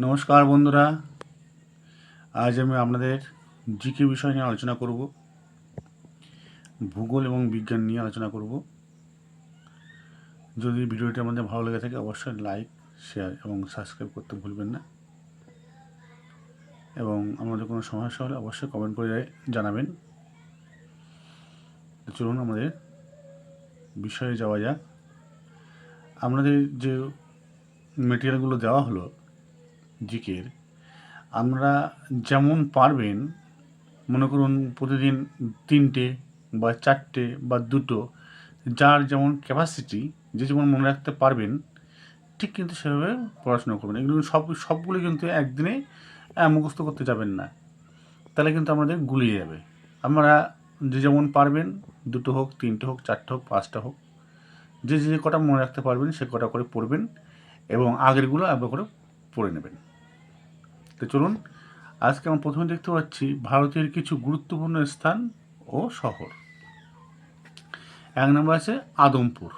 নমস্কার বন্ধুরা। আজ আমি আপনাদের জিকে বিষয় নিয়ে আলোচনা করব। ভূগোল এবং বিজ্ঞান নিয়ে আলোচনা করব। যদি ভিডিওটি আমাদের ভালো লেগে থাকে, অবশ্যই লাইক, শেয়ার এবং সাবস্ক্রাইব করতে ভুলবেন না। এবং আমাদের কোনো সমস্যা হলে অবশ্যই কমেন্ট করে জানাবেন। চলুন আমাদের বিষয়ে যাওয়া যাক। আপনাদের যে মেটেরিয়ালগুলো দেওয়া হলো জিকের, আমরা যেমন পারবেন, মনে করুন প্রতিদিন তিনটে বা চারটে বা দুটো, যার যেমন ক্যাপাসিটি যে যেমন মনে রাখতে পারবেন, ঠিক কিন্তু সেভাবে পড়াশোনা করবেন। এগুলো সব, সবগুলো কিন্তু একদিনে মুখস্থ করতে যাবেন না। তাহলে কিন্তু আমাদের গুলিয়ে যাবে। আমরা যে যেমন পারবেন, দুটো হোক, তিনটে হোক, চারটে হোক, পাঁচটা হোক, যে যে কটা মনে রাখতে পারবেন, সে কটা করে পড়বেন এবং আগেরগুলো একবার করে পড়ে নেবেন। তো চলুন, আজকে আমরা প্রথমে দেখতে পাচ্ছি ভারতের কিছু গুরুত্বপূর্ণ স্থান ও শহর। এক নম্বর আছে আদমপুর।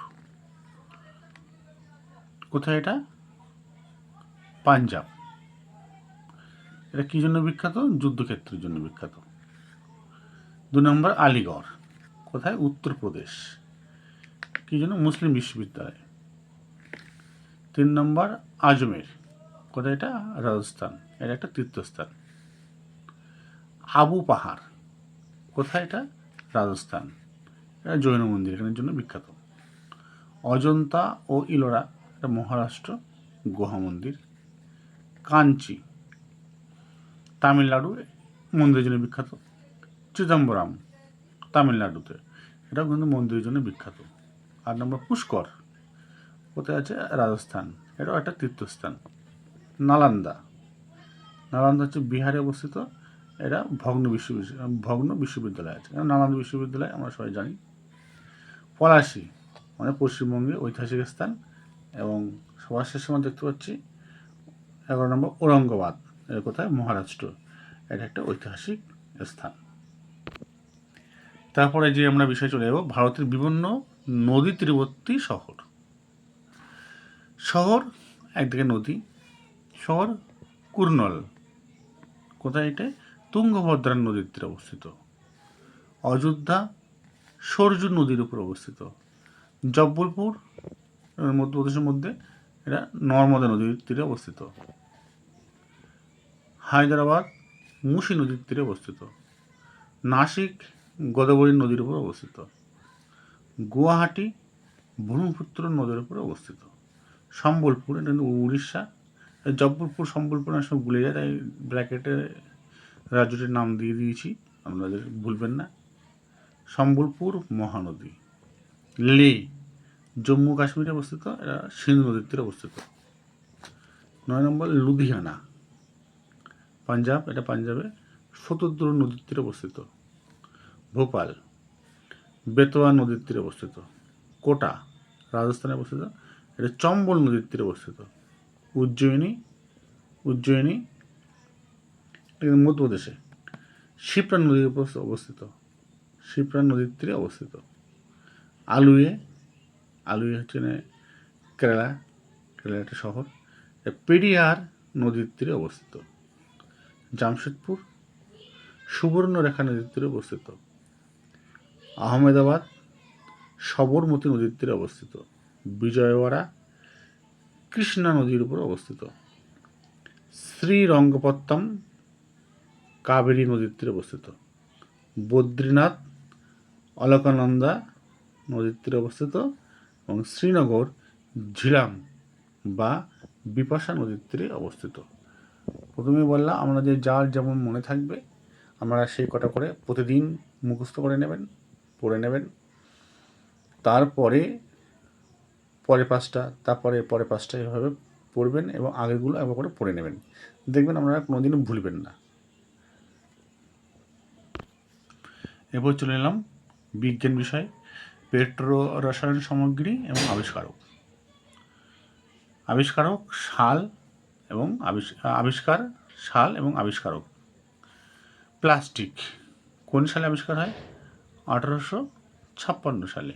কোথায় এটা? পাঞ্জাব। এটা কী জন্য বিখ্যাত? যুদ্ধক্ষেত্রের জন্য বিখ্যাত। দু নম্বর আলিগড়। কোথায়? উত্তরপ্রদেশ। কী জন্য? মুসলিম বিশ্ববিদ্যালয়। তিন নম্বর আজমের। কোথায় এটা? রাজস্থান। এটা একটা তীর্থস্থান। আবু পাহাড়। কোথায় এটা? রাজস্থান। এটা জৈন মন্দির, এখানের জন্য বিখ্যাত। অজন্তা ও ইলোরা, এটা মহারাষ্ট্র গুহা মন্দির। কাঞ্চি। তামিলনাড়ু মন্দিরের জন্য বিখ্যাত। চিদম্বরম, তামিলনাড়ুতে। এটাও কিন্তু মন্দিরের জন্য বিখ্যাত। আট নম্বর পুষ্কর। কোথায় আছে? রাজস্থান। এটাও একটা তীর্থস্থান। নালান্দা। নালান্দা হচ্ছে বিহারে অবস্থিত। এটা ভগ্ন বিশ্ববিদ্যালয় ভগ্ন বিশ্ববিদ্যালয় আছে। নালান্দা বিশ্ববিদ্যালয় আমরা সবাই জানি। পলাশি মানে পশ্চিমবঙ্গে ঐতিহাসিক স্থান এবং সবার শেষে আমরা দেখতে পাচ্ছি এগারো নম্বর ঔরঙ্গাবাদ এটা কোথায়? মহারাষ্ট্র। এটা একটা ঐতিহাসিক স্থান। তারপরে যে আমরা বিষয় চলে যাব, ভারতের বিভিন্ন নদী তীরবর্তী শহর। শহর, একদিকে নদী, শহর, কুর্নল। কোথায় এটা? তুঙ্গভদ্রা নদীর তীরে অবস্থিত। অযোধ্যা সরজু নদীর উপর অবস্থিত। জব্বলপুর মধ্যপ্রদেশের মধ্যে এটা নর্মদা নদীর তীরে অবস্থিত। হায়দ্রাবাদ, মুসি নদীর তীরে অবস্থিত। নাসিক, গোদাবরী নদীর উপর অবস্থিত। গুয়াহাটি, ব্রহ্মপুত্র নদীর উপর অবস্থিত। সম্বলপুর, এটা উড়িষ্যা জব্বলপুর সম্বলপুর সব ভুলে যায়, তাই ব্র্যাকেটে রাজ্যটির নাম দিয়ে দিয়েছি, আপনাদের ভুলবেন না। সম্বলপুর মহানদী, লে, জম্মু কাশ্মীরে অবস্থিত এটা সিন্ধু নদীর তীরে অবস্থিত। নয় নম্বর, লুধিয়ানা, পাঞ্জাব, এটা পাঞ্জাবে শতদ্র নদীর তীরে অবস্থিত। ভোপাল, বেতোয়া নদীর তীরে অবস্থিত। কোটা, রাজস্থানে অবস্থিত। এটা চম্বল নদীর তীরে অবস্থিত। উজ্জয়িনী উজ্জয়িনী মধ্যপ্রদেশে শিপ্রা নদীর উপর অবস্থিত। শিপ্রা নদীর তীরে অবস্থিত। আলুয়ে আলুয়ে হচ্ছে কেরালা কেরালা একটা শহর। পেরিয়ার নদীর তীরে অবস্থিত। জামশেদপুর, সুবর্ণরেখা নদীর তীরে অবস্থিত। আহমেদাবাদ, সবরমতী নদীর তীরে অবস্থিত। বিজয়ওয়াড়া কৃষ্ণা নদীর উপর অবস্থিত। শ্রীরঙ্গপত্তম কাবেরী নদীর তীরে অবস্থিত। বদ্রীনাথ অলকানন্দা নদীর তীরে অবস্থিত এবং শ্রীনগর ঝিলাম বা বিপাশা নদীর তীরে অবস্থিত। প্রথমে বললাম, আমরা যে যার যেমন মনে থাকবে, আমরা সেই কটা করে প্রতিদিন মুখস্থ করে নেবেন, পড়ে নেবেন। তারপরে পরে পাঁচটা, তারপরে পরে পাঁচটা এভাবে পড়বেন এবং আগেরগুলো একবার করে পড়ে নেবেন। দেখবেন আপনারা কোনোদিনও ভুলবেন না। এরপর চলে এলাম বিজ্ঞান বিষয়, পেট্রো রসায়ন সামগ্রী এবং আবিষ্কারক। আবিষ্কারক শাল এবং আবিষ- আবিষ্কার শাল এবং আবিষ্কারক। প্লাস্টিক, কোন সালে আবিষ্কার হয়? আঠারোশো ছাপ্পান্ন সালে।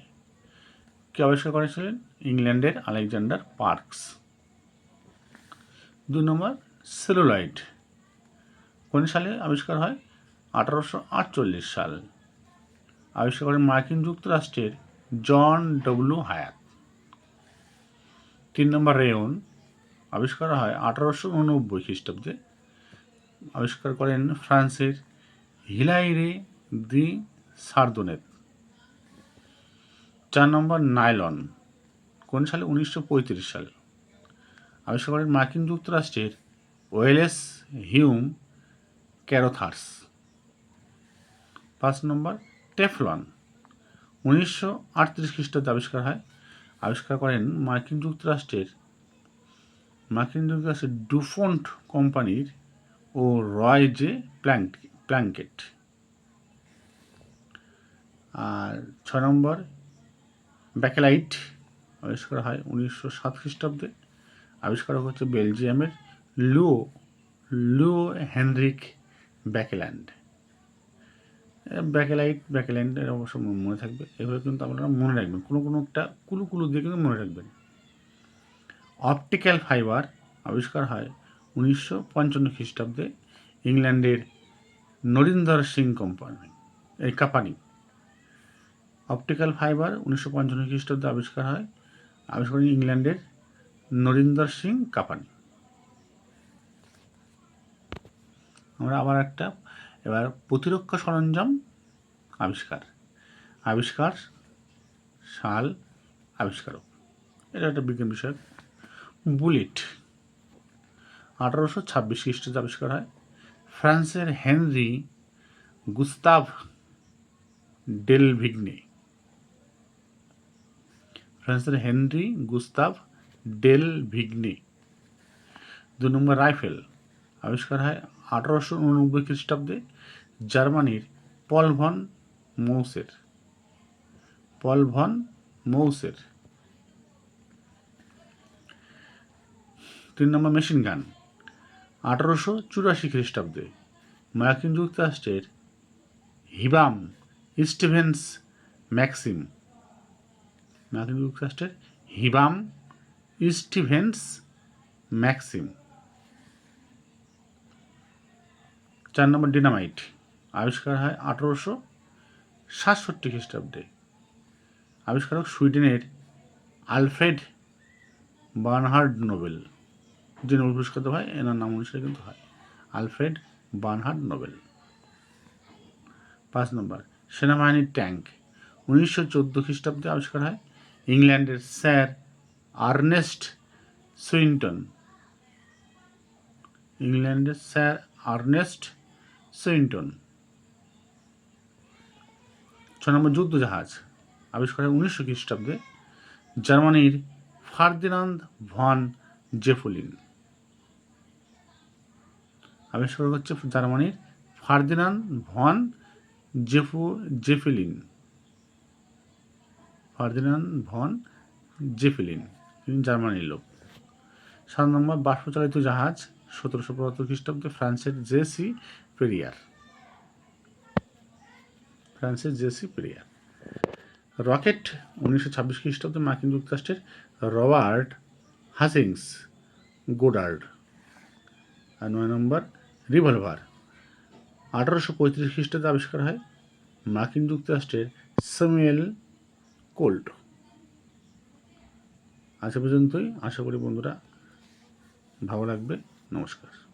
কে আবিষ্কার করেছিলেন? ইংল্যান্ডের আলেকজান্ডার পার্কস। দুই নম্বর সেলুলাইট কোন সালে আবিষ্কার হয়? আঠারোশো আটচল্লিশ সাল। আবিষ্কার করেন মার্কিন যুক্তরাষ্ট্রের জন ডব্লিউ হায়াত। তিন নম্বর, রেয়ন। আবিষ্কার হয় আঠারোশো উননব্বই খ্রিস্টাব্দে। আবিষ্কার করেন ফ্রান্সের হিলাইরে দি সার্দোনেত। চার নম্বর, নাইলন। কোন সালে? উনিশশো পঁয়ত্রিশ সাল। আবিষ্কার করেন মার্কিন যুক্তরাষ্ট্রের ওয়েলেস হিউম ক্যারোথার্স। পাঁচ নম্বর, টেফলন। উনিশশো আটত্রিশ খ্রিস্টাব্দে আবিষ্কার হয়। আবিষ্কার করেন মার্কিন যুক্তরাষ্ট্রের মার্কিন যুক্তরাষ্ট্রের ডুফন্ট কোম্পানির ও রয় জে প্ল্যাঙ্ক, প্ল্যাঙ্কেট। আর ছয় নম্বর, ব্যাকেলাইট। আবিষ্কার হয় উনিশশো সাত খ্রিস্টাব্দে। আবিষ্কার হচ্ছে বেলজিয়ামের Leo Leo Hendrik Baekeland. Bakelite, Baekeland এর অবশ্য মনে- মনে থাকবে। এভাবে কিন্তু আপনারা মনে রাখবেন। কোনো কোনো একটা কুলু কুলু দিয়ে কিন্তু মনে রাখবেন। অপটিক্যাল ফাইবার আবিষ্কার হয় উনিশশো পঞ্চান্ন খ্রিস্টাব্দে ইংল্যান্ডের নরিন্দর সিং কোম্পানি এই কাপানি অপটিক্যাল ফাইবার উনিশশো পঞ্চান্ন খ্রিস্টাব্দে আবিষ্কার হয় আবিষ্কার করেন ইংল্যান্ডের নরিন্দর সিং কাপানি। আমরা আবার একটা, এবার প্রতিরক্ষা সরঞ্জাম আবিষ্কার। আবিষ্কার সাল আবিষ্কারক। এটা একটা বিজ্ঞান বিষয় বুলেট। আঠারোশো ছাব্বিশ খ্রিস্টাব্দে আবিষ্কার হয়। ফ্রান্সের হেনরি গুস্তাভ ডেল ভিগনে ফ্রান্সের হেনরি গুস্তাভ ডেল ভিগনি দু নম্বর রাইফেল, আবিষ্কার হয় আঠারোশো উননব্বই খ্রিস্টাব্দে জার্মানির পল ভন মৌসের। পল ভন মৌসের। তিন নম্বর মেশিন গান, আঠারোশো চুরাশি খ্রিস্টাব্দে মার্কিন যুক্তরাষ্ট্রের হিবাম স্টিভেন্স ম্যাক্সিম মার্কিন যুক্তরাষ্ট্রের হিবাম স্টিভেন্স ম্যাক্সিম। চার নম্বর ডিনামাইট, আবিষ্কার হয় আঠারোশো সাতষট্টি খ্রিস্টাব্দে। আবিষ্কারক সুইডেনের আলফ্রেড বার্নহার্ড নোবেল যে নোবেল পুরস্কার হয়, এনার নাম অনুসারে কিন্তু হয়, আলফ্রেড বার্নহার্ড নোবেল। পাঁচ নম্বর, সেনাবাহিনীর ট্যাঙ্ক, উনিশশো চোদ্দ খ্রিস্টাব্দে আবিষ্কার হয় ইংল্যান্ডের স্যার আর্নেস্ট সুইন্টন। ইংল্যান্ডের স্যার আর্নেস্ট সুইন্টন। ছ নম্বর যুদ্ধজাহাজ আবিষ্কার হয় উনিশশো খ্রিস্টাব্দে জার্মানির ফার্দিনান্দ ভন জেফুলিন। আবিষ্কার হচ্ছে জার্মানির ফার্দিনান্দ ভন জেফু, জেফেলিন। ফার্দিনান্দ ভন জেফেলিন তিনি জার্মানির লোক। সাত নম্বর, বাষ্পচালিত জাহাজ, সতেরোশো পঁচাত্তর খ্রিস্টাব্দে ফ্রান্সের জেসি পেরিয়ার। ফ্রান্সের জেসি পেরিয়ার। রকেট, উনিশশো ছাব্বিশ খ্রিস্টাব্দে মার্কিন যুক্তরাষ্ট্রের রবার্ট হাসিংস গোডার্ড। আর নয় নম্বর, রিভলভার। আঠারোশো পঁয়ত্রিশ খ্রিস্টাব্দে আবিষ্কার হয় মার্কিন যুক্তরাষ্ট্রের স্যামুয়েল কোল্ট আজ পর্যন্তই। আশা করি বন্ধুরা ভালো লাগবে। নমস্কার।